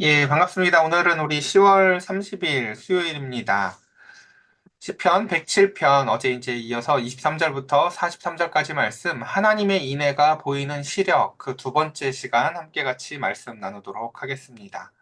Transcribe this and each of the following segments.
예, 반갑습니다. 오늘은 우리 10월 30일 수요일입니다. 시편 107편 어제 이제 이어서 23절부터 43절까지 말씀 하나님의 인애가 보이는 시력 그 두 번째 시간 함께 같이 말씀 나누도록 하겠습니다.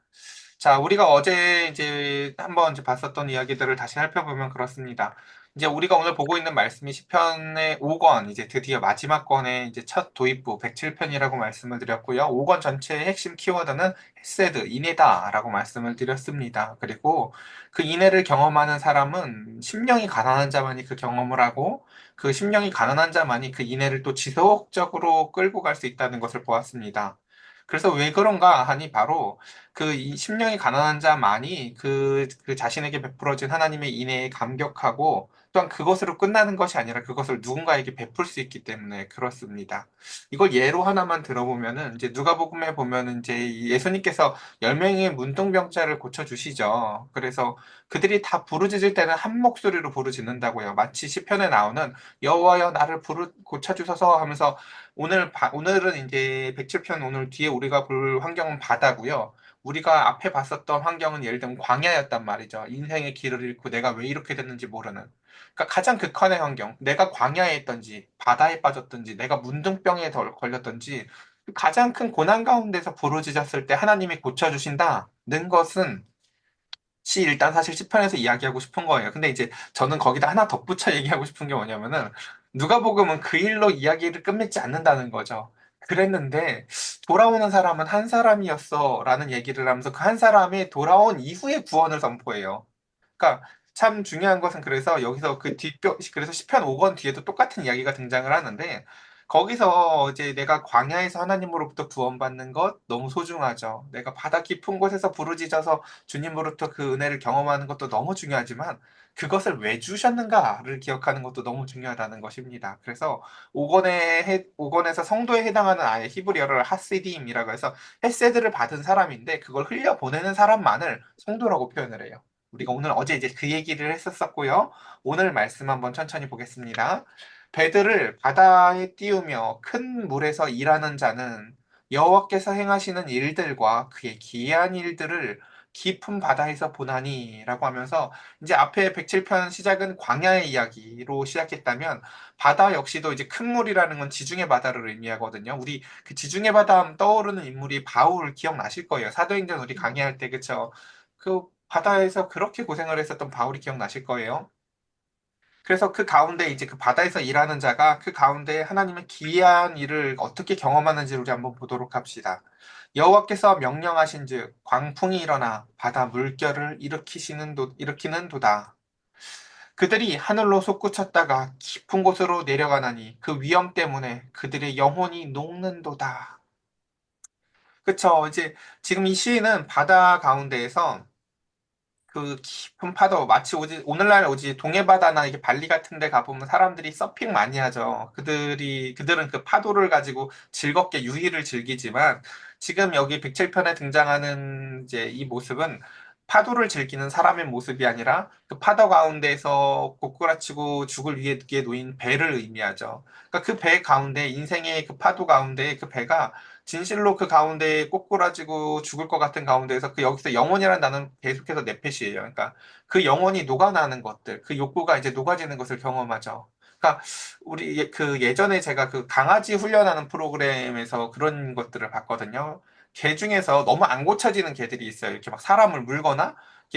자, 우리가 어제 이제 한번 이제 봤었던 이야기들을 다시 살펴보면 그렇습니다. 이제 우리가 오늘 보고 있는 말씀이 시편의 5권, 이제 드디어 마지막 권의 이제 첫 도입부 107편이라고 말씀을 드렸고요. 5권 전체의 핵심 키워드는 헤세드, 인애다라고 말씀을 드렸습니다. 그리고 그 인애를 경험하는 사람은 심령이 가난한 자만이 그 경험을 하고 그 심령이 가난한 자만이 그 인애를 또 지속적으로 끌고 갈 수 있다는 것을 보았습니다. 그래서 왜 그런가 하니 바로 그이 심령이 가난한 자만이 그, 그 자신에게 베풀어진 하나님의 인애에 감격하고 또한 그것으로 끝나는 것이 아니라 그것을 누군가에게 베풀 수 있기 때문에 그렇습니다. 이걸 예로 하나만 들어보면은 이제 누가복음에 보면은 이제 예수님께서 열 명의 문둥병자를 고쳐 주시죠. 그래서 그들이 다 부르짖을 때는 한 목소리로 부르짖는다고요. 마치 시편에 나오는 여호와여 나를 부르 고쳐 주소서 하면서 오늘 바, 오늘은 이제 107편 오늘 뒤에 우리가 볼 환경은 바다고요. 우리가 앞에 봤었던 환경은 예를 들면 광야였단 말이죠. 인생의 길을 잃고 내가 왜 이렇게 됐는지 모르는. 그러니까 가장 극한의 환경. 내가 광야에 있던지, 바다에 빠졌던지, 내가 문둥병에 덜 걸렸던지, 가장 큰 고난 가운데서 부르짖었을 때 하나님이 고쳐주신다는 것은 시 일단 사실 시편에서 이야기하고 싶은 거예요. 근데 이제 저는 거기다 하나 덧붙여 얘기하고 싶은 게 뭐냐면은 누가복음은 그 일로 이야기를 끝맺지 않는다는 거죠. 그랬는데 돌아오는 사람은 한 사람이었어라는 얘기를 하면서 그 한 사람이 돌아온 이후에 구원을 선포해요. 그러니까 참 중요한 것은 그래서 여기서 그 뒷뼈 그래서 시편 5권 뒤에도 똑같은 이야기가 등장을 하는데 거기서 이제 내가 광야에서 하나님으로부터 구원받는 것 너무 소중하죠. 내가 바다 깊은 곳에서 부르짖어서 주님으로부터 그 은혜를 경험하는 것도 너무 중요하지만 그것을 왜 주셨는가를 기억하는 것도 너무 중요하다는 것입니다. 그래서 5권에 5권에서 성도에 해당하는 아예 히브리어를 하시딤이라고 해서 헤세드를 받은 사람인데 그걸 흘려 보내는 사람만을 성도라고 표현을 해요. 우리가 오늘 어제 이제 그 얘기를 했었었고요. 오늘 말씀 한번 천천히 보겠습니다. 배들을 바다에 띄우며 큰 물에서 일하는 자는 여호와께서 행하시는 일들과 그의 기이한 일들을 깊은 바다에서 보나니라고 하면서 이제 앞에 107편 시작은 광야의 이야기로 시작했다면 바다 역시도 이제 큰 물이라는 건 지중해 바다를 의미하거든요. 우리 그 지중해 바다 하면 떠오르는 인물이 바울 기억나실 거예요. 사도행전 우리 강의할 때 그쵸? 그 바다에서 그렇게 고생을 했었던 바울이 기억나실 거예요. 그래서 그 가운데 이제 그 바다에서 일하는 자가 그 가운데 하나님의 기이한 일을 어떻게 경험하는지 우리 한번 보도록 합시다. 여호와께서 명령하신즉 광풍이 일어나 바다 물결을 일으키시는 도, 일으키는 도다. 그들이 하늘로 솟구쳤다가 깊은 곳으로 내려가나니 그 위험 때문에 그들의 영혼이 녹는도다. 그쵸. 이제 지금 이 시인은 바다 가운데에서 그 깊은 파도 마치 오지 오늘날 오지 동해 바다나 이게 발리 같은 데 가보면 사람들이 서핑 많이 하죠. 그들이 그들은 그 파도를 가지고 즐겁게 유희를 즐기지만 지금 여기 107편에 등장하는 이제 이 모습은 파도를 즐기는 사람의 모습이 아니라 그 파도 가운데서 고꾸라치고 죽을 위해 놓인 배를 의미하죠. 그러니까 그 배 가운데 인생의 그 파도 가운데 그 배가 진실로 그 가운데 꼬꾸라지고 죽을 것 같은 가운데에서 그 여기서 영혼이라는 단어는 계속해서 내펫이에요. 그러니까 그 영혼이 녹아나는 것들, 그 욕구가 이제 녹아지는 것을 경험하죠. 그러니까 우리 예- 그 예전에 제가 그 강아지 훈련하는 프로그램에서 그런 것들을 봤거든요. 개 중에서 너무 안 고쳐지는 개들이 있어요. 이렇게 막 사람을 물거나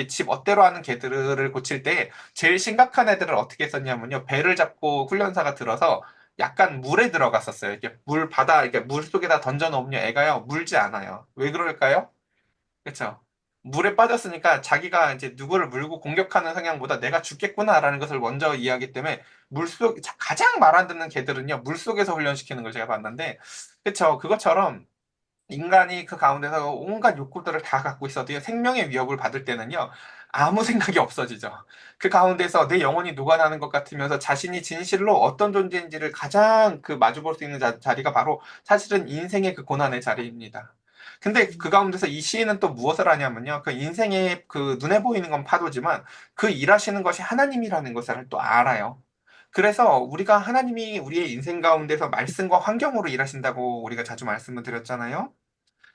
집 멋대로 하는 개들을 고칠 때 제일 심각한 애들을 어떻게 했었냐면요. 배를 잡고 훈련사가 들어서 약간 물에 들어갔었어요. 이렇게 물 바다 이렇게 물 속에다 던져 놓으면 애가요 물지 않아요. 왜 그럴까요? 그렇죠? 물에 빠졌으니까 자기가 이제 누구를 물고 공격하는 성향보다 내가 죽겠구나라는 것을 먼저 이해하기 때문에 물속 가장 말 안 듣는 개들은요 물속에서 훈련시키는 걸 제가 봤는데 그렇죠? 그것처럼 인간이 그 가운데서 온갖 욕구들을 다 갖고 있어도 생명의 위협을 받을 때는요, 아무 생각이 없어지죠. 그 가운데서 내 영혼이 녹아나는 것 같으면서 자신이 진실로 어떤 존재인지를 가장 그 마주볼 수 있는 자, 자리가 바로 사실은 인생의 그 고난의 자리입니다. 근데 그 가운데서 이 시인은 또 무엇을 하냐면요. 그 인생의 그 눈에 보이는 건 파도지만 그 일하시는 것이 하나님이라는 것을 또 알아요. 그래서 우리가 하나님이 우리의 인생 가운데서 말씀과 환경으로 일하신다고 우리가 자주 말씀을 드렸잖아요.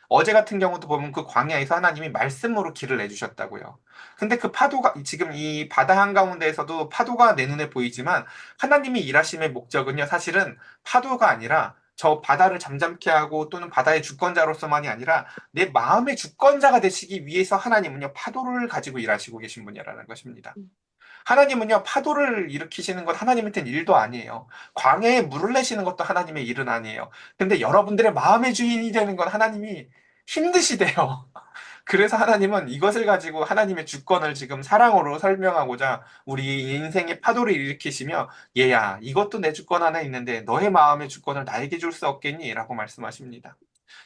어제 같은 경우도 보면 그 광야에서 하나님이 말씀으로 길을 내주셨다고요. 근데 그 파도가 지금 이 바다 한가운데에서도 파도가 내 눈에 보이지만 하나님이 일하심의 목적은요. 사실은 파도가 아니라 저 바다를 잠잠케 하고 또는 바다의 주권자로서만이 아니라 내 마음의 주권자가 되시기 위해서 하나님은요 파도를 가지고 일하시고 계신 분이라는 것입니다. 하나님은요 파도를 일으키시는 건 하나님한테는 일도 아니에요. 광해에 물을 내시는 것도 하나님의 일은 아니에요. 근데 여러분들의 마음의 주인이 되는 건 하나님이 힘드시대요. 그래서 하나님은 이것을 가지고 하나님의 주권을 지금 사랑으로 설명하고자 우리 인생의 파도를 일으키시며 얘야 이것도 내 주권 안에 있는데 너의 마음의 주권을 나에게 줄 수 없겠니? 라고 말씀하십니다.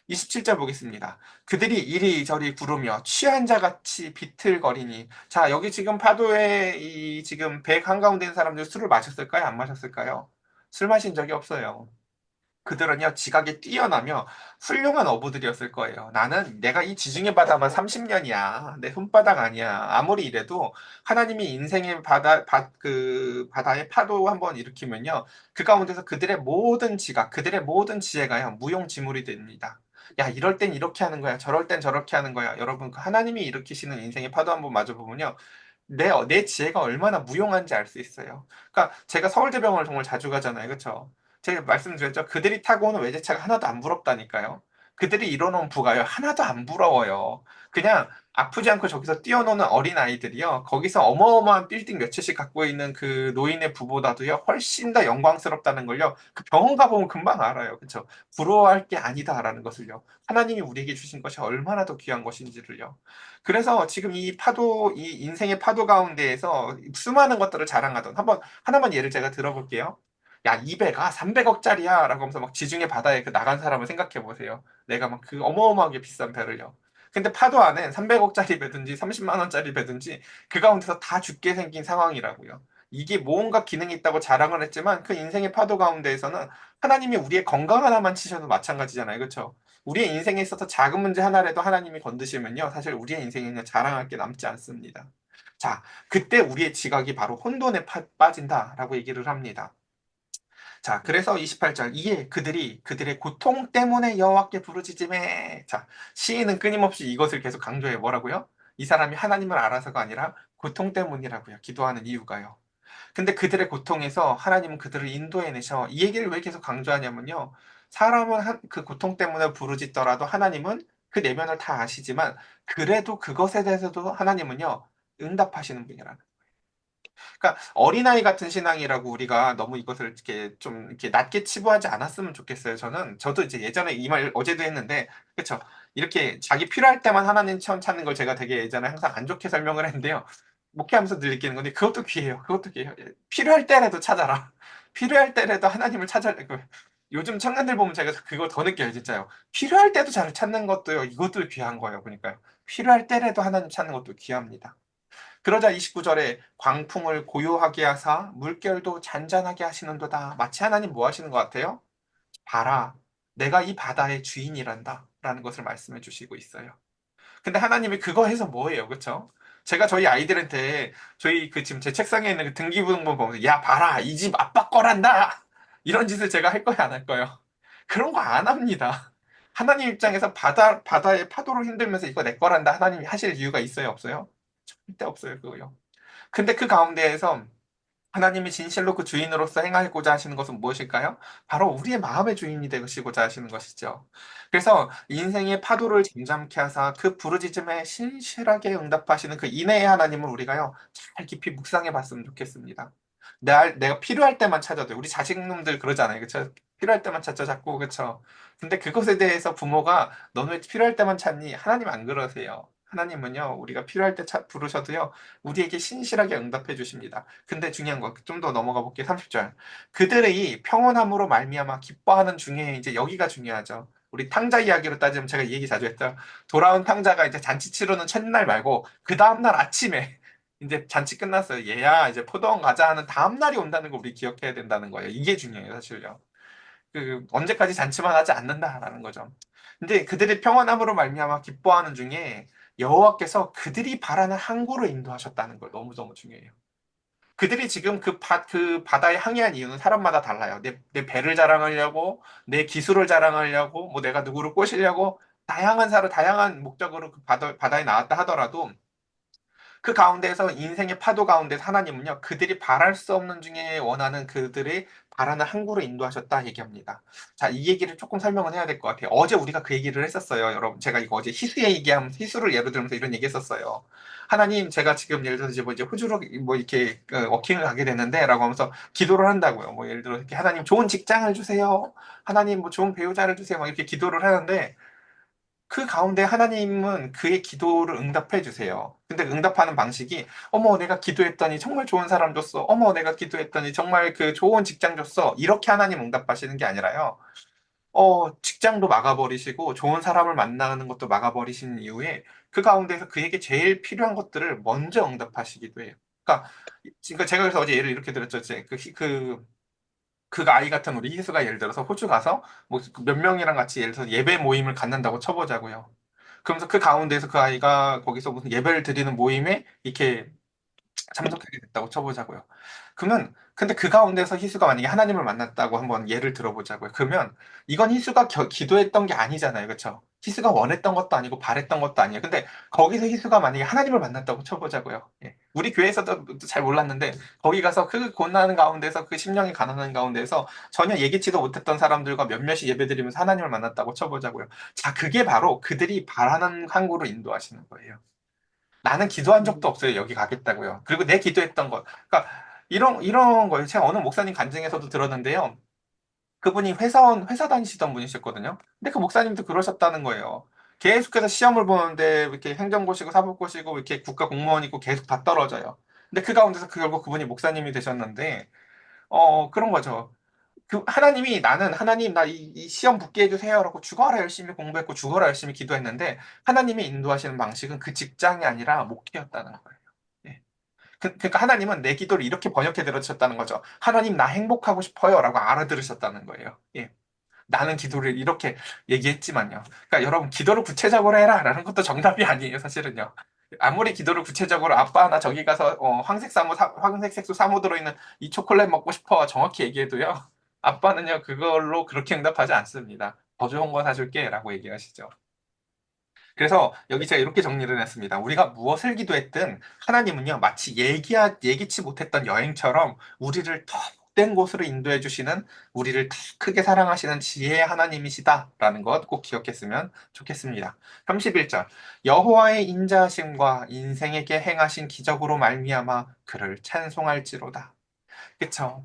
27절 보겠습니다. 그들이 이리저리 구르며 취한 자 같이 비틀거리니 자 여기 지금 파도에 이 지금 백 한가운데 있는 사람들 술을 마셨을까요? 안 마셨을까요? 술 마신 적이 없어요. 그들은요, 지각에 뛰어나며 훌륭한 어부들이었을 거예요. 나는 내가 이 지중해 바다만 30년이야. 내 손바닥 아니야. 아무리 이래도 하나님이 인생의 바다, 바, 그, 바다의 파도 한번 일으키면요. 그 가운데서 그들의 모든 지각, 그들의 모든 지혜가요, 무용지물이 됩니다. 야, 이럴 땐 이렇게 하는 거야. 저럴 땐 저렇게 하는 거야. 여러분, 그 하나님이 일으키시는 인생의 파도 한번 마저 보면요. 내, 내 지혜가 얼마나 무용한지 알 수 있어요. 그러니까 제가 서울대병원을 정말 자주 가잖아요. 그렇죠? 제가 말씀드렸죠. 그들이 타고 오는 외제차가 하나도 안 부럽다니까요. 그들이 이뤄놓은 부가요. 하나도 안 부러워요. 그냥 아프지 않고 저기서 뛰어노는 어린 아이들이요. 거기서 어마어마한 빌딩 몇 채씩 갖고 있는 그 노인의 부보다도요. 훨씬 더 영광스럽다는 걸요. 그 병원 가보면 금방 알아요. 그렇죠? 부러워할 게 아니다라는 것을요. 하나님이 우리에게 주신 것이 얼마나 더 귀한 것인지를요. 그래서 지금 이 파도, 이 인생의 파도 가운데에서 수많은 것들을 자랑하던 한번 하나만 예를 제가 들어볼게요. 야, 200 아, 300억짜리야. 라고 하면서 막 지중해 바다에 그 나간 사람을 생각해 보세요. 내가 막 그 어마어마하게 비싼 배를요. 근데 파도 안엔 300억짜리 배든지 30만 원짜리 배든지 그 가운데서 다 죽게 생긴 상황이라고요. 이게 뭔가 기능이 있다고 자랑을 했지만 그 인생의 파도 가운데에서는 하나님이 우리의 건강 하나만 치셔도 마찬가지잖아요. 그렇죠? 우리의 인생에 있어서 작은 문제 하나라도 하나님이 건드시면요. 사실 우리의 인생에는 자랑할 게 남지 않습니다. 자, 그때 우리의 지각이 바로 혼돈에 파, 빠진다라고 얘기를 합니다. 자, 그래서 28절 이에 그들이 그들의 고통 때문에 여호와께 부르짖음에 자, 시인은 끊임없이 이것을 계속 강조해 뭐라고요? 이 사람이 하나님을 알아서가 아니라 고통 때문이라고요. 기도하는 이유가요. 근데 그들의 고통에서 하나님은 그들을 인도해 내셔. 이 얘기를 왜 계속 강조하냐면요. 사람은 한, 그 고통 때문에 부르짖더라도 하나님은 그 내면을 다 아시지만 그래도 그것에 대해서도 하나님은요. 응답하시는 분이라는 그러니까 어린아이 같은 신앙이라고 우리가 너무 이것을 이렇게 좀 이렇게 낮게 치부하지 않았으면 좋겠어요. 저는 저도 이제 예전에 이 말 어제도 했는데 그렇죠. 이렇게 자기 필요할 때만 하나님 처음 찾는 걸 제가 되게 예전에 항상 안 좋게 설명을 했는데요. 목회하면서 늘 느끼는 건데 그것도 귀해요. 그것도 귀해요. 예, 필요할 때라도 찾아라. 필요할 때라도 하나님을 찾아 그 요즘 청년들 보면 제가 그거 더 느껴요, 진짜요. 필요할 때도 잘 찾는 것도요. 이것도 귀한 거예요. 그러니까요. 필요할 때라도 하나님 찾는 것도 귀합니다. 그러자 29절에 광풍을 고요하게 하사 물결도 잔잔하게 하시는도다. 마치 하나님 뭐 하시는 것 같아요? 봐라. 내가 이 바다의 주인이란다. 라는 것을 말씀해 주시고 있어요. 근데 하나님이 그거 해서 뭐예요? 그쵸? 제가 저희 아이들한테 저희 그 지금 제 책상에 있는 그 등기부등본 보면서 야 봐라 이 집 아빠 거란다 이런 짓을 제가 할 거야 안 할 거예요 그런 거 안 합니다 하나님 입장에서 바다 바다의 파도를 흔들면서 이거 내 거란다 하나님이 하실 이유가 있어요 없어요 절대 없어요, 그거요. 근데 그 가운데에서 하나님이 진실로 그 주인으로서 행하고자 하시는 것은 무엇일까요? 바로 우리의 마음의 주인이 되시고자 하시는 것이죠. 그래서 인생의 파도를 잠잠케 하사 그 부르짖음에 신실하게 응답하시는 그 인내의 하나님을 우리가요, 잘 깊이 묵상해 봤으면 좋겠습니다. 내가, 내가 필요할 때만 찾아도 우리 자식놈들 그러잖아요. 그쵸? 필요할 때만 찾죠, 자꾸. 그쵸? 근데 그것에 대해서 부모가 너는 왜 필요할 때만 찾니? 하나님 안 그러세요. 하나님은요, 우리가 필요할 때 차, 부르셔도요, 우리에게 신실하게 응답해 주십니다. 근데 중요한 거, 좀 더 넘어가 볼게요. 30절. 그들의 평온함으로 말미암아 기뻐하는 중에 이제 여기가 중요하죠. 우리 탕자 이야기로 따지면 제가 이 얘기 자주 했죠. 돌아온 탕자가 이제 잔치 치르는 첫날 말고 그 다음날 아침에 이제 잔치 끝났어요. 얘야 이제 포도원 가자 하는 다음날이 온다는 걸 우리 기억해야 된다는 거예요. 이게 중요해요, 사실요. 그 언제까지 잔치만 하지 않는다라는 거죠. 근데 그들의 평안함으로 말미암아 기뻐하는 중에 여호와께서 그들이 바라는 항구로 인도하셨다는 걸 너무너무 중요해요. 그들이 지금 그, 바, 그 바다에 항해한 이유는 사람마다 달라요. 내, 내 배를 자랑하려고, 내 기술을 자랑하려고, 뭐 내가 누구를 꼬시려고 다양한 사로 다양한 목적으로 그 바다, 바다에 나왔다 하더라도 그 가운데서 인생의 파도 가운데서 하나님은요, 그들이 바랄 수 없는 중에 원하는 그들의 바라는 항구로 인도하셨다 얘기합니다. 자, 이 얘기를 조금 설명을 해야 될 것 같아요. 어제 우리가 그 얘기를 했었어요. 여러분, 제가 이거 어제 희수의 얘기하면 희수를 예로 들면서 이런 얘기 했었어요. 하나님, 제가 지금 예를 들어서 이제 뭐 이제 호주로 뭐 이렇게 그 워킹을 가게 되는데 라고 하면서 기도를 한다고요. 뭐 예를 들어 이렇게 하나님 좋은 직장을 주세요. 하나님 뭐 좋은 배우자를 주세요. 막 이렇게 기도를 하는데 그 가운데 하나님은 그의 기도를 응답해 주세요. 근데 응답하는 방식이 어머 내가 기도했더니 정말 좋은 사람 줬어. 어머 내가 기도했더니 정말 그 좋은 직장 줬어. 이렇게 하나님 응답하시는 게 아니라요. 어, 직장도 막아버리시고 좋은 사람을 만나는 것도 막아버리신 이후에 그 가운데서 그에게 제일 필요한 것들을 먼저 응답하시기도 해요. 그러니까 그러니까 제가 그래서 어제 예를 이렇게 들었죠. 그, 그, 그 아이 같은 우리 희수가 예를 들어서 호주 가서 뭐 몇 명이랑 같이 예를 들어서 예배 모임을 갖는다고 쳐보자고요. 그러면서 그 가운데서 그 아이가 거기서 무슨 예배를 드리는 모임에 이렇게 참석하게 됐다고 쳐보자고요. 그러면 근데 그 가운데서 희수가 만약에 하나님을 만났다고 한번 예를 들어보자고요. 그러면 이건 희수가 겨- 기도했던 게 아니잖아요. 그렇죠? 희수가 원했던 것도 아니고 바랬던 것도 아니에요. 근데 거기서 희수가 만약에 하나님을 만났다고 쳐보자고요. 예. 우리 교회에서도 잘 몰랐는데 거기 가서 그 고난 가운데서 그 심령이 가난한 가운데서 전혀 예기치도 못했던 사람들과 몇몇이 예배드리면서 하나님을 만났다고 쳐보자고요. 자, 그게 바로 그들이 바라는 항구로 인도하시는 거예요. 나는 기도한 적도 없어요. 여기 가겠다고요. 그리고 내 기도했던 것. 그러니까 이런 이런 거예요. 제가 어느 목사님 간증에서도 들었는데요. 그분이 회사원 회사 다니시던 분이셨거든요. 근데 그 목사님도 그러셨다는 거예요. 계속해서 시험을 보는데 이렇게 행정고시고 사법고시고 이렇게 국가 공무원이고 계속 다 떨어져요. 근데 그 가운데서 그 결국 그분이 목사님이 되셨는데 어 그런 거죠. 그 하나님이 나는 하나님 나 이 시험 붙게 해주세요라고 죽어라 열심히 공부했고 죽어라 열심히 기도했는데 하나님이 인도하시는 방식은 그 직장이 아니라 목회였다는 거예요. 예. 그, 그러니까 하나님은 내 기도를 이렇게 번역해 들으셨다는 거죠. 하나님 나 행복하고 싶어요라고 알아들으셨다는 거예요. 예. 나는 기도를 이렇게 얘기했지만요. 그러니까 여러분 기도를 구체적으로 해라라는 것도 정답이 아니에요, 사실은요. 아무리 기도를 구체적으로 아빠 나 저기 가서 어, 황색 사모 사, 황색 색소 사모 들어있는 이 초콜릿 먹고 싶어 정확히 얘기해도요. 아빠는요 그걸로 그렇게 응답하지 않습니다. 더 좋은 거 사줄게 라고 얘기하시죠. 그래서 여기 제가 이렇게 정리를 했습니다. 우리가 무엇을 기도했든 하나님은요 마치 예기하, 예기치 못했던 여행처럼 우리를 더 복된 곳으로 인도해 주시는 우리를 더 크게 사랑하시는 지혜의 하나님이시다라는 것 꼭 기억했으면 좋겠습니다. 31절 여호와의 인자하심과 인생에게 행하신 기적으로 말미암아 그를 찬송할지로다. 그쵸?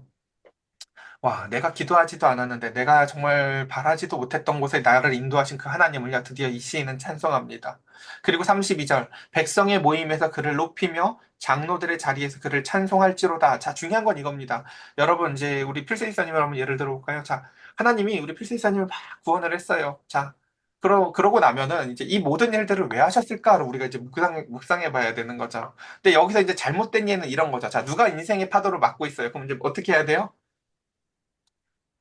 와, 내가 기도하지도 않았는데, 내가 정말 바라지도 못했던 곳에 나를 인도하신 그 하나님을요, 드디어 이 시인은 찬송합니다. 그리고 32절, 백성의 모임에서 그를 높이며 장로들의 자리에서 그를 찬송할지로다. 자, 중요한 건 이겁니다. 여러분, 이제 우리 필세이사님 여러분 예를 들어 볼까요? 자, 하나님이 우리 필세이사님을 막 구원을 했어요. 자, 그러, 그러고 나면은 이제 이 모든 일들을 왜 하셨을까를 우리가 이제 묵상, 묵상해 봐야 되는 거죠. 근데 여기서 이제 잘못된 예는 이런 거죠. 자, 누가 인생의 파도를 막고 있어요? 그럼 이제 어떻게 해야 돼요?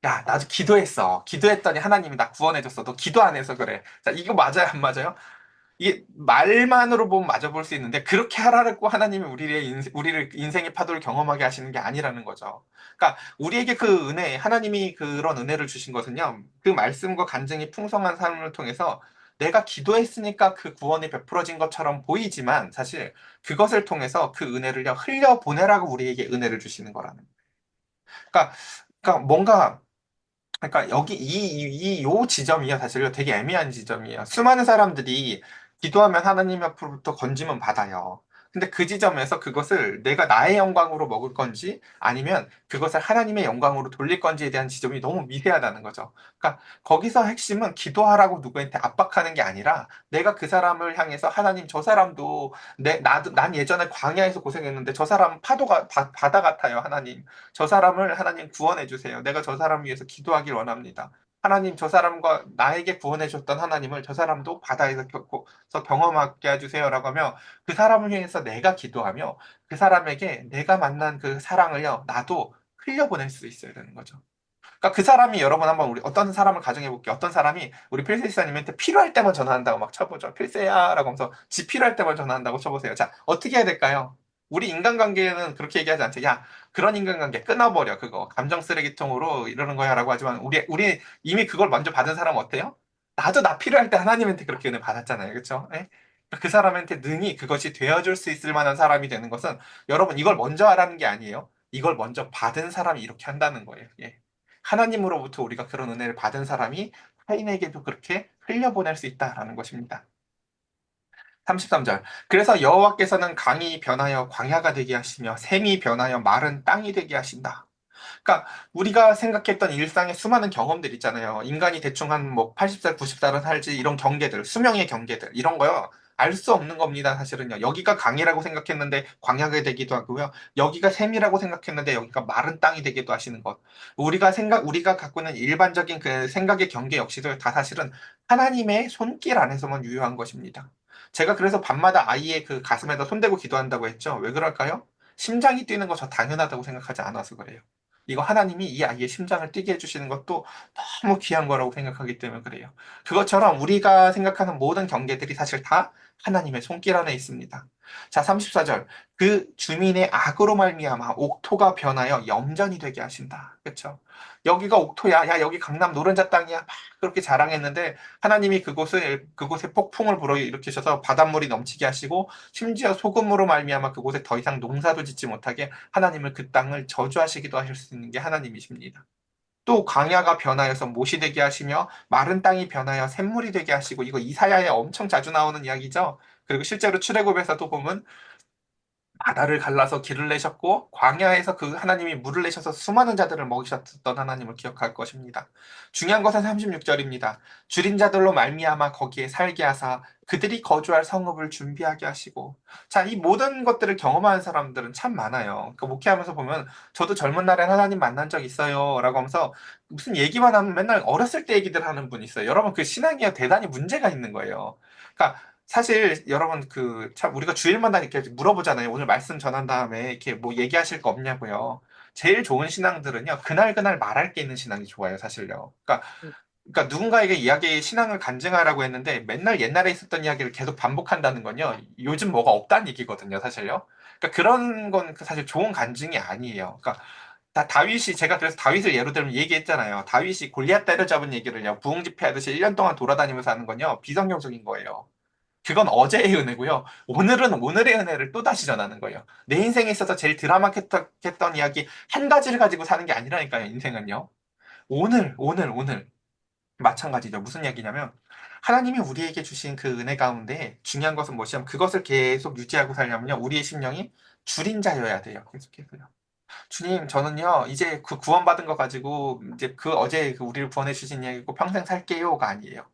야, 나도 기도했어. 기도했더니 하나님이 나 구원해줬어. 너 기도 안 해서 그래. 자, 이거 맞아요, 안 맞아요? 이게 말만으로 보면 맞아 볼 수 있는데 그렇게 하라고 하나님이 우리의 인생, 우리를 인생의 파도를 경험하게 하시는 게 아니라는 거죠. 그러니까 우리에게 그 은혜, 하나님이 그런 은혜를 주신 것은요. 그 말씀과 간증이 풍성한 삶을 통해서 내가 기도했으니까 그 구원이 베풀어진 것처럼 보이지만 사실 그것을 통해서 그 은혜를요 흘려 보내라고 우리에게 은혜를 주시는 거라는. 거예요. 그러니까 그러니까 뭔가 그러니까 여기 이, 이, 요 지점이요, 사실요, 되게 애매한 지점이에요. 수많은 사람들이 기도하면 하나님 앞으로부터 건짐은 받아요. 근데 그 지점에서 그것을 내가 나의 영광으로 먹을 건지 아니면 그것을 하나님의 영광으로 돌릴 건지에 대한 지점이 너무 미세하다는 거죠. 그러니까 거기서 핵심은 기도하라고 누구한테 압박하는 게 아니라 내가 그 사람을 향해서 하나님 저 사람도 내 나도 난 예전에 광야에서 고생했는데 저 사람 파도가 바, 바다 같아요, 하나님. 저 사람을 하나님 구원해 주세요. 내가 저 사람 위해서 기도하길 원합니다. 하나님 저 사람과 나에게 구원해 줬던 하나님을 저 사람도 바다에서 경험하게 해주세요라고 하며 그 사람을 위해서 내가 기도하며 그 사람에게 내가 만난 그 사랑을요 나도 흘려보낼 수 있어야 되는 거죠. 그러니까 그 사람이 여러분 한번 우리 어떤 사람을 가정해 볼게요. 어떤 사람이 우리 필세이사님한테 필요할 때만 전화한다고 막 쳐보죠. 필세야라고 하면서 지 필요할 때만 전화한다고 쳐보세요. 자 어떻게 해야 될까요? 우리 인간관계는 그렇게 얘기하지 않죠. 야, 그런 인간관계 끊어버려, 그거. 감정 쓰레기통으로 이러는 거야, 라고 하지만, 우리, 우리 이미 그걸 먼저 받은 사람 어때요? 나도 나 필요할 때 하나님한테 그렇게 은혜 받았잖아요. 그렇죠? 예? 그 사람한테 능히 그것이 되어줄 수 있을 만한 사람이 되는 것은 여러분 이걸 먼저 하라는 게 아니에요. 이걸 먼저 받은 사람이 이렇게 한다는 거예요. 예. 하나님으로부터 우리가 그런 은혜를 받은 사람이 타인에게도 그렇게 흘려보낼 수 있다라는 것입니다. 33절. 그래서 여호와께서는 강이 변하여 광야가 되게 하시며 샘이 변하여 마른 땅이 되게 하신다. 그러니까 우리가 생각했던 일상의 수많은 경험들 있잖아요. 인간이 대충 한 뭐 80살, 90살은 살지 이런 경계들, 수명의 경계들 이런 거요. 알 수 없는 겁니다. 사실은요. 여기가 강이라고 생각했는데 광야가 되기도 하고요. 여기가 샘이라고 생각했는데 여기가 마른 땅이 되기도 하시는 것. 우리가 생각 우리가 갖고 있는 일반적인 그 생각의 경계 역시도 다 사실은 하나님의 손길 안에서만 유효한 것입니다. 제가 그래서 밤마다 아이의 그 가슴에다 손대고 기도한다고 했죠. 왜 그럴까요? 심장이 뛰는 거 저 당연하다고 생각하지 않아서 그래요. 이거 하나님이 이 아이의 심장을 뛰게 해주시는 것도 너무 귀한 거라고 생각하기 때문에 그래요. 그것처럼 우리가 생각하는 모든 경계들이 사실 다 하나님의 손길 안에 있습니다. 자, 34절. 그 주민의 악으로 말미암아 옥토가 변하여 염전이 되게 하신다. 그렇죠? 여기가 옥토야. 야, 여기 강남 노른자 땅이야. 막 그렇게 자랑했는데 하나님이 그곳을 그곳에 폭풍을 불어 일으키셔서 바닷물이 넘치게 하시고 심지어 소금으로 말미암아 그곳에 더 이상 농사도 짓지 못하게 하나님을 그 땅을 저주하시기도 하실 수 있는 게 하나님이십니다. 또 광야가 변하여서 못이 되게 하시며 마른 땅이 변하여 샘물이 되게 하시고 이거 이사야에 엄청 자주 나오는 이야기죠. 그리고 실제로 출애굽에서도 보면 바다를 갈라서 길을 내셨고 광야에서 그 하나님이 물을 내셔서 수많은 자들을 먹이셨던 하나님을 기억할 것입니다. 중요한 것은 36절입니다. 줄인 자들로 말미암아 거기에 살게 하사 그들이 거주할 성읍을 준비하게 하시고 자, 이 모든 것들을 경험하는 사람들은 참 많아요. 그 목회하면서 보면 저도 젊은 날에 하나님 만난 적 있어요 라고 하면서 무슨 얘기만 하면 맨날 어렸을 때 얘기들 하는 분 있어요. 여러분 그 신앙이 대단히 문제가 있는 거예요. 그러니까 사실 여러분 그 참 우리가 주일마다 이렇게 물어보잖아요. 오늘 말씀 전한 다음에 이렇게 뭐 얘기하실 거 없냐고요. 제일 좋은 신앙들은요. 그날 그날 말할 게 있는 신앙이 좋아요, 사실요. 그러니까 그러니까 누군가에게 이야기 신앙을 간증하라고 했는데 맨날 옛날에 있었던 이야기를 계속 반복한다는 건요. 요즘 뭐가 없다는 얘기거든요, 사실요. 그러니까 그런 건 사실 좋은 간증이 아니에요. 그러니까 다 다윗이 제가 그래서 다윗을 예로 들면 얘기했잖아요. 다윗이 골리앗 때려잡은 얘기를요. 부흥 집회하듯이 1년 동안 돌아다니면서 하는 건요. 비성경적인 거예요. 그건 어제의 은혜고요. 오늘은 오늘의 은혜를 또다시 전하는 거예요. 내 인생에 있어서 제일 드라마틱했던 이야기 한 가지를 가지고 사는 게 아니라니까요, 인생은요. 오늘, 오늘, 오늘. 마찬가지죠. 무슨 이야기냐면, 하나님이 우리에게 주신 그 은혜 가운데 중요한 것은 무엇이냐면, 그것을 계속 유지하고 살려면요, 우리의 심령이 줄인 자여야 돼요. 계속해서요. 주님, 저는요, 이제 그 구원받은 거 가지고, 이제 그 어제 그 우리를 구원해 주신 이야기고 평생 살게요가 아니에요.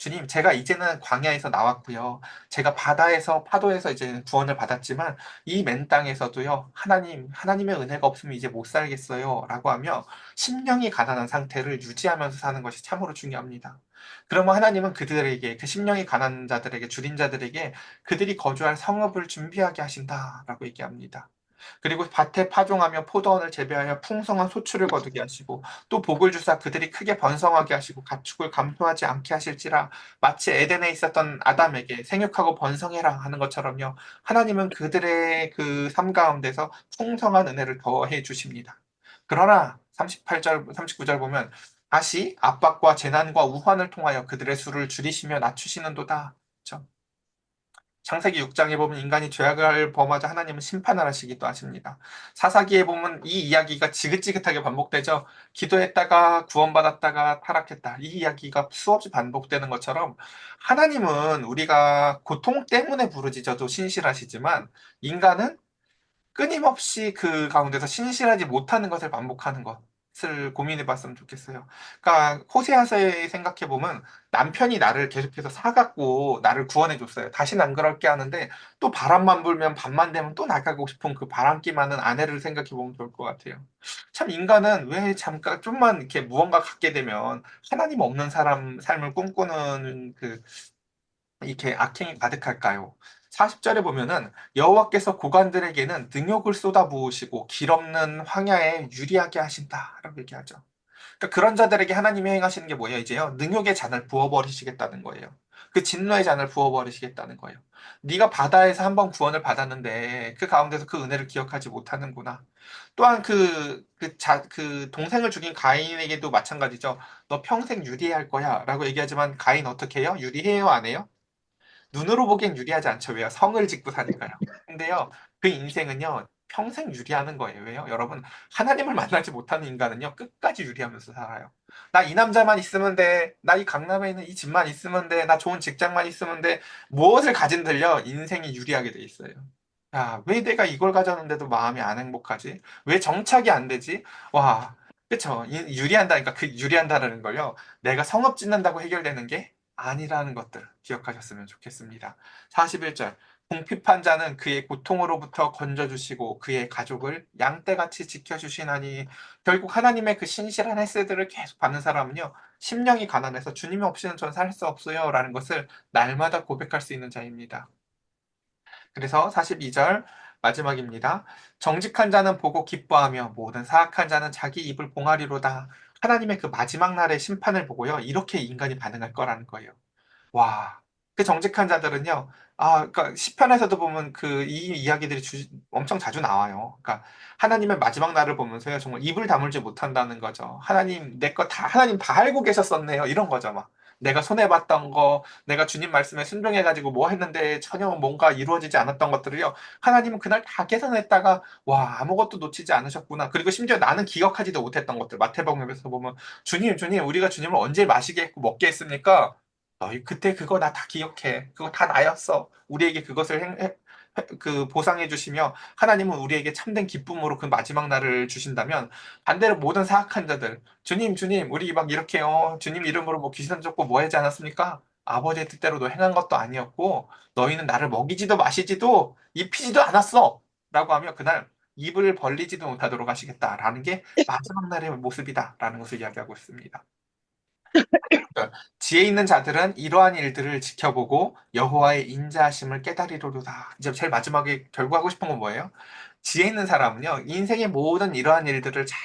주님, 제가 이제는 광야에서 나왔고요. 제가 바다에서, 파도에서 이제 구원을 받았지만, 이 맨 땅에서도요, 하나님, 하나님의 은혜가 없으면 이제 못 살겠어요. 라고 하며, 심령이 가난한 상태를 유지하면서 사는 것이 참으로 중요합니다. 그러면 하나님은 그들에게, 그 심령이 가난한 자들에게, 줄인 자들에게 그들이 거주할 성읍을 준비하게 하신다라고 얘기합니다. 그리고 밭에 파종하며 포도원을 재배하여 풍성한 소출을 거두게 하시고 또 복을 주사 그들이 크게 번성하게 하시고 가축을 감소하지 않게 하실지라 마치 에덴에 있었던 아담에게 생육하고 번성해라 하는 것처럼요. 하나님은 그들의 그 삶 가운데서 풍성한 은혜를 더해 주십니다. 그러나 38절, 39절 보면 다시 압박과 재난과 우환을 통하여 그들의 수를 줄이시며 낮추시는도다. 창세기 6장에 보면 인간이 죄악을 범하자 하나님은 심판을 하시기도 하십니다. 사사기에 보면 이 이야기가 지긋지긋하게 반복되죠. 기도했다가 구원받았다가 타락했다. 이 이야기가 수없이 반복되는 것처럼 하나님은 우리가 고통 때문에 부르짖어도 신실하시지만 인간은 끊임없이 그 가운데서 신실하지 못하는 것을 반복하는 것. 을 고민해 봤으면 좋겠어요. 그러니까 호세아서에 생각해 보면 남편이 나를 계속해서 사갖고 나를 구원해 줬어요. 다시는 안 그럴게 하는데 또 바람만 불면 밤만 되면 또 나가고 싶은 그 바람기 많은 아내를 생각해 보면 좋을 것 같아요. 참 인간은 왜 잠깐 좀만 이렇게 무언가 갖게 되면 하나님 없는 사람 삶을 꿈꾸는 그 이렇게 악행이 가득할까요? 40절에 보면은 여호와께서 고관들에게는 능욕을 쏟아부으시고 길 없는 황야에 유리하게 하신다라고 얘기하죠. 그러니까 그런 자들에게 하나님이 행하시는 게 뭐예요? 이제요 능욕의 잔을 부어버리시겠다는 거예요. 그 진노의 잔을 부어버리시겠다는 거예요. 네가 바다에서 한번 구원을 받았는데 그 가운데서 그 은혜를 기억하지 못하는구나. 또한 그, 그 자, 그 동생을 죽인 가인에게도 마찬가지죠. 너 평생 유리할 거야 라고 얘기하지만 가인 어떻게 해요? 유리해요? 안 해요? 눈으로 보기엔 유리하지 않죠. 왜요? 성을 짓고 사니까요. 근데요, 그 인생은요, 평생 유리하는 거예요. 왜요? 여러분, 하나님을 만나지 못하는 인간은요, 끝까지 유리하면서 살아요. 나 이 남자만 있으면 돼. 나 이 강남에 있는 이 집만 있으면 돼. 나 좋은 직장만 있으면 돼. 무엇을 가진들요, 인생이 유리하게 돼 있어요. 야, 왜 내가 이걸 가졌는데도 마음이 안 행복하지? 왜 정착이 안 되지? 와, 그쵸. 이- 유리한다니까 그 유리한다라는 걸요. 내가 성업 짓는다고 해결되는 게 아니라는 것들 기억하셨으면 좋겠습니다. 41절. 궁핍한 자는 그의 고통으로부터 건져주시고 그의 가족을 양떼같이 지켜주시나니 결국 하나님의 그 신실한 헬스들을 계속 받는 사람은요. 심령이 가난해서 주님 없이는 전 살 수 없어요 라는 것을 날마다 고백할 수 있는 자입니다. 그래서 42절 마지막입니다. 정직한 자는 보고 기뻐하며 모든 사악한 자는 자기 입을 봉하리로다. 하나님의 그 마지막 날의 심판을 보고요. 이렇게 인간이 반응할 거라는 거예요. 와. 그 정직한 자들은요. 아, 그러니까 시편에서도 보면 그 이 이야기들이 주- 엄청 자주 나와요. 그러니까 하나님의 마지막 날을 보면서요. 정말 입을 다물지 못한다는 거죠. 하나님 내 거 다 하나님 다 알고 계셨었네요. 이런 거죠, 막. 내가 손해 봤던 거, 내가 주님 말씀에 순종해 가지고 뭐 했는데 전혀 뭔가 이루어지지 않았던 것들을요. 하나님은 그날 다 계산했다가 와, 아무것도 놓치지 않으셨구나. 그리고 심지어 나는 기억하지도 못했던 것들. 마태복음에서 보면 주님, 주님, 우리가 주님을 언제 마시게 했고 먹게 했습니까? 너희 그때 그거 나 다 기억해. 그거 다 나였어. 우리에게 그것을 행, 해- 그 보상해 주시며 하나님은 우리에게 참된 기쁨으로 그 마지막 날을 주신다면 반대로 모든 사악한 자들 주님 주님 우리 막 이렇게 요 주님 이름으로 뭐 귀신 쫓고 뭐 하지 않았습니까? 아버지의 뜻대로 너 행한 것도 아니었고 너희는 나를 먹이지도 마시지도 입히지도 않았어 라고 하며 그날 입을 벌리지도 못하도록 하시겠다라는 게 마지막 날의 모습이다라는 것을 이야기하고 있습니다. 지혜 있는 자들은 이러한 일들을 지켜보고 여호와의 인자하심을 깨달이로다. 이제 제일 마지막에 결구하고 싶은 건 뭐예요? 지혜 있는 사람은요, 인생의 모든 이러한 일들을 잘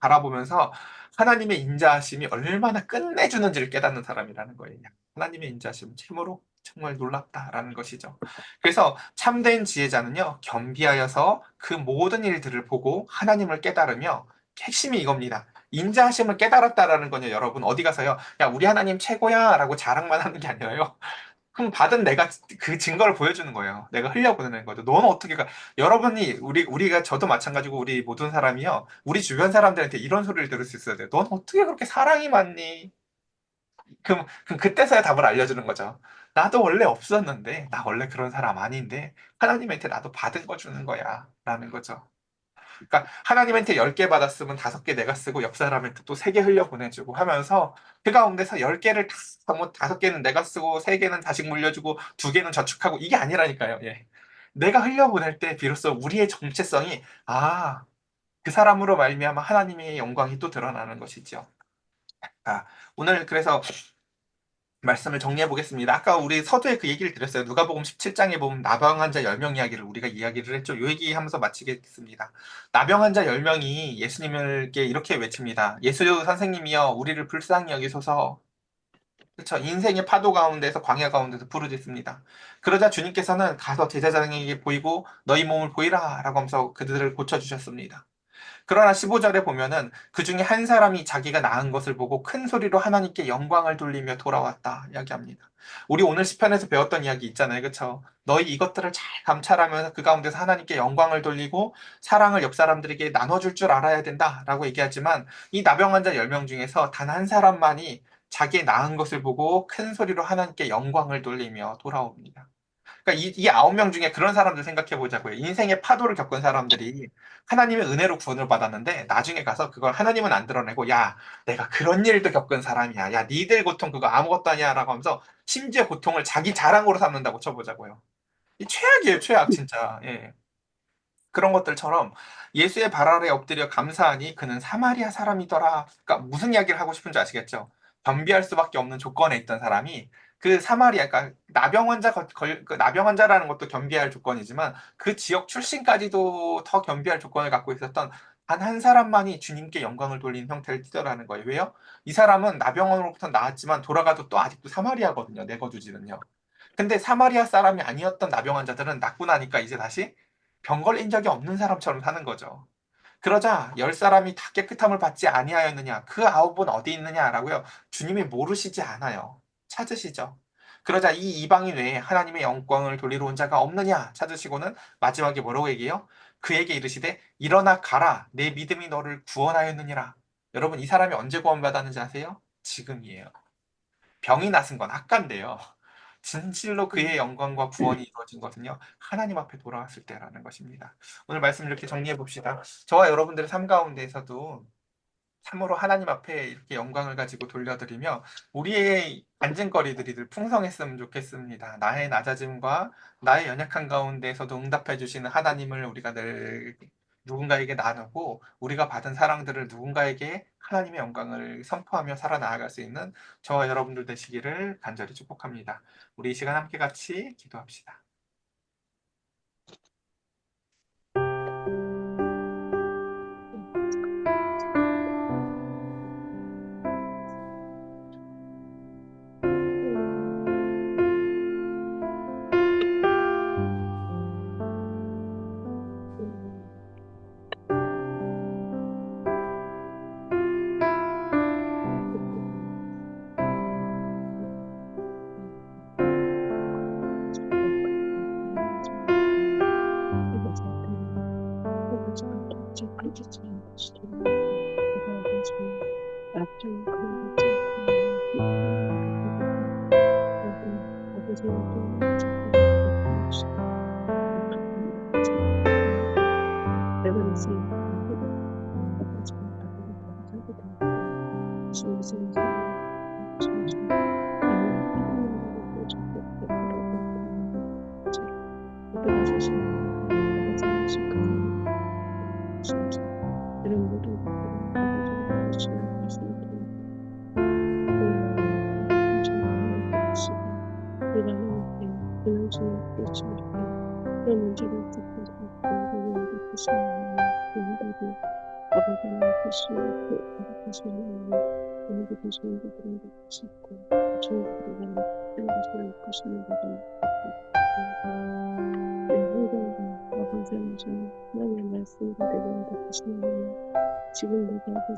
바라보면서 하나님의 인자하심이 얼마나 끝내주는지를 깨닫는 사람이라는 거예요. 하나님의 인자하심은 참으로 정말 놀랍다라는 것이죠. 그래서 참된 지혜자는요, 겸비하여서 그 모든 일들을 보고 하나님을 깨달으며 핵심이 이겁니다. 인자하심을 깨달았다라는 건요, 여러분 어디 가서요, 야 우리 하나님 최고야 라고 자랑만 하는 게 아니라요. 그럼 받은 내가 그 증거를 보여주는 거예요. 내가 흘려보내는 거죠. 너는 어떻게 가? 여러분이 우리 우리가 저도 마찬가지고 우리 모든 사람이요. 우리 주변 사람들한테 이런 소리를 들을 수 있어야 돼요. 넌 어떻게 그렇게 사랑이 많니? 그럼, 그럼 그때서야 답을 알려주는 거죠. 나도 원래 없었는데, 나 원래 그런 사람 아닌데, 하나님한테 나도 받은 거 주는 거야. 라는 거죠. 그러니까 하나님한테 10개 받았으면 5개 내가 쓰고 옆 사람한테 또 3개 흘려 보내주고 하면서 그 가운데서 10개를 다, 뭐 5개는 내가 쓰고 3개는 다시 물려주고 2개는 저축하고 이게 아니라니까요. 예. 내가 흘려 보낼 때 비로소 우리의 정체성이 아, 그 사람으로 말미암아 하나님의 영광이 또 드러나는 것이죠. 아, 오늘 그래서 말씀을 정리해 보겠습니다. 아까 우리 서두에 그 얘기를 드렸어요. 누가복음 17장에 보면 나병 환자 10명 이야기를 우리가 이야기를 했죠. 요 얘기 하면서 마치겠습니다. 나병 환자 10명이 예수님께 이렇게 외칩니다. 예수 선생님이여 우리를 불쌍히 여기소서. 그렇죠. 인생의 파도 가운데서 광야 가운데서 부르짖습니다. 그러자 주님께서는 가서 제자장에게 보이고 너희 몸을 보이라 라고 하면서 그들을 고쳐주셨습니다. 그러나 15절에 보면은 그 중에 한 사람이 자기가 낳은 것을 보고 큰 소리로 하나님께 영광을 돌리며 돌아왔다 이야기합니다. 우리 오늘 시편에서 배웠던 이야기 있잖아요. 그렇죠? 너희 이것들을 잘 감찰하면서 그 가운데서 하나님께 영광을 돌리고 사랑을 옆 사람들에게 나눠줄 줄 알아야 된다라고 얘기하지만 이 나병 환자 10명 중에서 단 한 사람만이 자기의 낳은 것을 보고 큰 소리로 하나님께 영광을 돌리며 돌아옵니다. 그러니까 이, 이 아홉 명 중에 그런 사람들 생각해 보자고요. 인생의 파도를 겪은 사람들이 하나님의 은혜로 구원을 받았는데 나중에 가서 그걸 하나님은 안 드러내고 야 내가 그런 일도 겪은 사람이야. 야 니들 고통 그거 아무것도 아니야라고 하면서 심지어 고통을 자기 자랑으로 삼는다고 쳐보자고요. 이 최악이에요, 최악 진짜. 예. 그런 것들처럼 예수의 발 아래 엎드려 감사하니 그는 사마리아 사람이더라. 그러니까 무슨 이야기를 하고 싶은지 아시겠죠? 변비할 수밖에 없는 조건에 있던 사람이 그 사마리아, 그러니까 나병 환자 걸, 그 나병 환자라는 것도 겸비할 조건이지만 그 지역 출신까지도 더 겸비할 조건을 갖고 있었던 단 한 사람만이 주님께 영광을 돌리는 형태를 띠더라는 거예요. 왜요? 이 사람은 나병원으로부터 나았지만 돌아가도 또 아직도 사마리아거든요. 내 거주지는요. 근데 사마리아 사람이 아니었던 나병 환자들은 낫고 나니까 이제 다시 병 걸린 적이 없는 사람처럼 사는 거죠. 그러자 열 사람이 다 깨끗함을 받지 아니하였느냐? 그 아홉은 어디 있느냐라고요. 주님이 모르시지 않아요. 찾으시죠. 그러자 이 이방인 외에 하나님의 영광을 돌리러 온 자가 없느냐 찾으시고는 마지막에 뭐라고 얘기해요? 그에게 이르시되 일어나 가라 내 믿음이 너를 구원하였느니라. 여러분 이 사람이 언제 구원받았는지 아세요? 지금이에요. 병이 났은 건 아까인데요. 진실로 그의 영광과 구원이 이루어진 것은요, 하나님 앞에 돌아왔을 때라는 것입니다. 오늘 말씀 이렇게 정리해 봅시다. 저와 여러분들의 삶 가운데에서도 참으로 하나님 앞에 이렇게 영광을 가지고 돌려드리며 우리의 안전거리들이 늘 풍성했으면 좋겠습니다. 나의 낮아짐과 나의 연약한 가운데에서도 응답해 주시는 하나님을 우리가 늘 누군가에게 나누고 우리가 받은 사랑들을 누군가에게 하나님의 영광을 선포하며 살아나아갈 수 있는 저와 여러분들 되시기를 간절히 축복합니다. 우리 이 시간 함께 같이 기도합시다.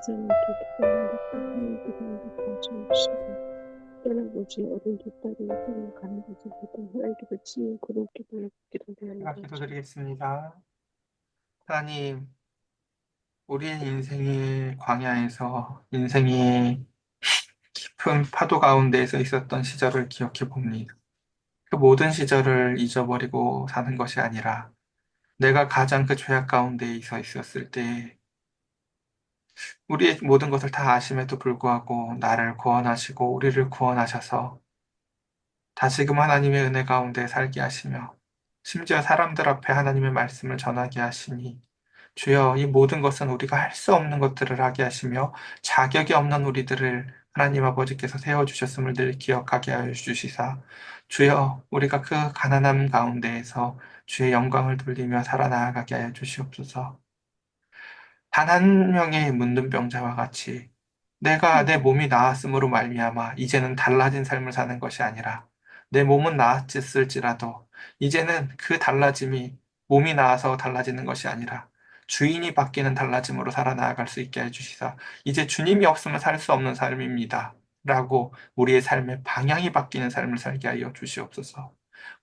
하나님께 기도하는 것 하나님께 가져오시고 떠나보지 어린 두 딸이 떠나 가는 것을보다 하나님께서 친히 제가 바랍니다. 기도드리겠습니다. 하나님, 우리의 인생의 광야에서 인생의 깊은 파도 가운데에서 있었던 시절을 기억해 봅니다. 그 모든 시절을 잊어버리고 사는 것이 아니라 내가 가장 그 죄악 가운데 서 있었을 때 우리의 모든 것을 다 아심에도 불구하고 나를 구원하시고 우리를 구원하셔서 다시금 하나님의 은혜 가운데 살게 하시며 심지어 사람들 앞에 하나님의 말씀을 전하게 하시니 주여 이 모든 것은 우리가 할 수 없는 것들을 하게 하시며 자격이 없는 우리들을 하나님 아버지께서 세워주셨음을 늘 기억하게 하여 주시사 주여 우리가 그 가난함 가운데에서 주의 영광을 돌리며 살아나가게 하여 주시옵소서 단 한 명의 문둥병자와 같이 내가 내 몸이 나았음으로 말미암아 이제는 달라진 삶을 사는 것이 아니라 내 몸은 나았을지라도 이제는 그 달라짐이 몸이 나아서 달라지는 것이 아니라 주인이 바뀌는 달라짐으로 살아나갈 수 있게 해주시사 이제 주님이 없으면 살 수 없는 삶입니다. 라고 우리의 삶의 방향이 바뀌는 삶을 살게 하여 주시옵소서.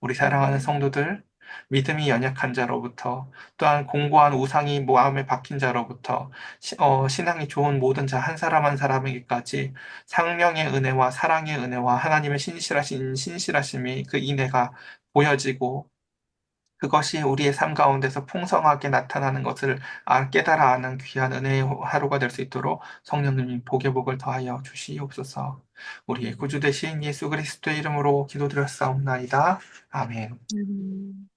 우리 사랑하는 성도들, 믿음이 연약한 자로부터 또한 공고한 우상이 마음에 박힌 자로부터 시, 어, 신앙이 좋은 모든 자 한 사람 한 사람에게까지 상령의 은혜와 사랑의 은혜와 하나님의 신실하신 신실하심이 그 인애가 보여지고 그것이 우리의 삶 가운데서 풍성하게 나타나는 것을 알- 깨달아 아는 귀한 은혜의 하루가 될 수 있도록 성령님이 복의 복을 더하여 주시옵소서. 우리의 구주 되신 예수 그리스도의 이름으로 기도드렸사옵나이다. 아멘. 음.